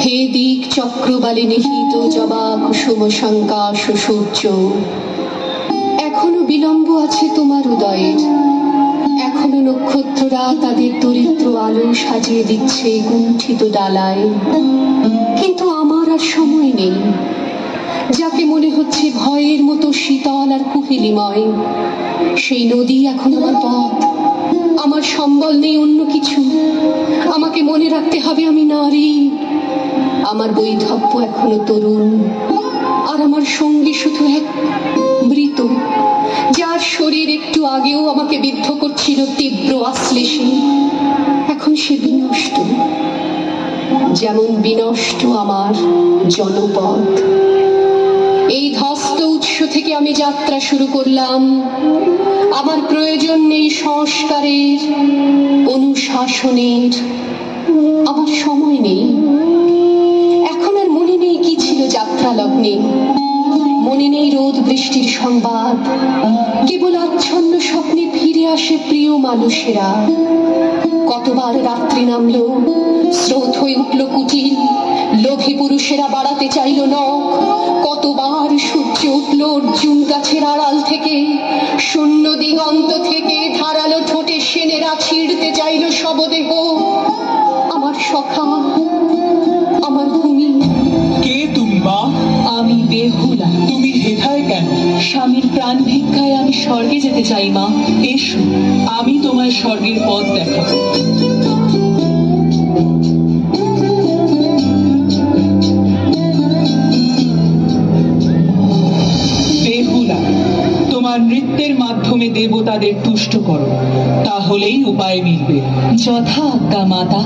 হে দিক চক্রবালে নিহিত জবা কুসুম শঙ্কাশ সূর্য এখনও বিলম্ব আছে তোমার উদয়ের। এখনও নক্ষত্ররা তাদের দরিদ্র আলো সাজিয়ে দিচ্ছে গুণ্ঠিত ডালায়। কিন্তু আমার আর সময় নেই, যাকে মনে হচ্ছে ভয়ের মতো শীতল আর কুহেলিময়। সেই নদী এখন আমার পথ। আমার সম্বল নেই অন্য কিছু। আমাকে মনে রাখতে হবে আমি নারী। আমার বৈধব্য এখনও তরুণ। আর আমার সঙ্গী শুধু এক, মৃত। যার শরীর একটু আগেও আমাকে বিদ্ধ করছিল তীব্র আশ্লেষে। এখন সে বিনষ্ট। যেমন বিনষ্ট আমার জনপদ। থেকে আমি যাত্রা শুরু করলাম। আমার প্রয়োজন নেই সংস্কারের, অনুশাসনের। আমার সময় নেই। এখন আর মনে নেই কি ছিল যাত্রা লগ্নে মনে নেই রোদ বৃষ্টির সংবাদ। কেবল আচ্ছন্ন স্বপ্নে ফিরে আসে প্রিয় মানুষেরা। কতবার রাত্রি নামলো, স্রোত হয়ে উঠল কুটিল। লোভী পুরুষেরা বাড়াতে চাইল নখ। কতবার সূর্য উঠল অর্জুন গাছের আড়াল থেকে। শূন্য দিগন্ত থেকে ধারালো ঠোঁটে সেনেরা ছিঁড়তে চাইল শবদেহ। আমার সখা আমার ভূমি। কে তুমি মা? আমি বেহুলা। তুমি হেথায় কেন? স্বামীর প্রাণ ভিক্ষায় আমি স্বর্গে যেতে চাই মা। এসো আমি তোমায় স্বর্গের পথ দেখাবো। তোমার নৃত্যের মাধ্যমে দেবতাদের তুষ্ট করো তাহলেই উপায় মিলবে। যথা আজ্ঞা মাতা।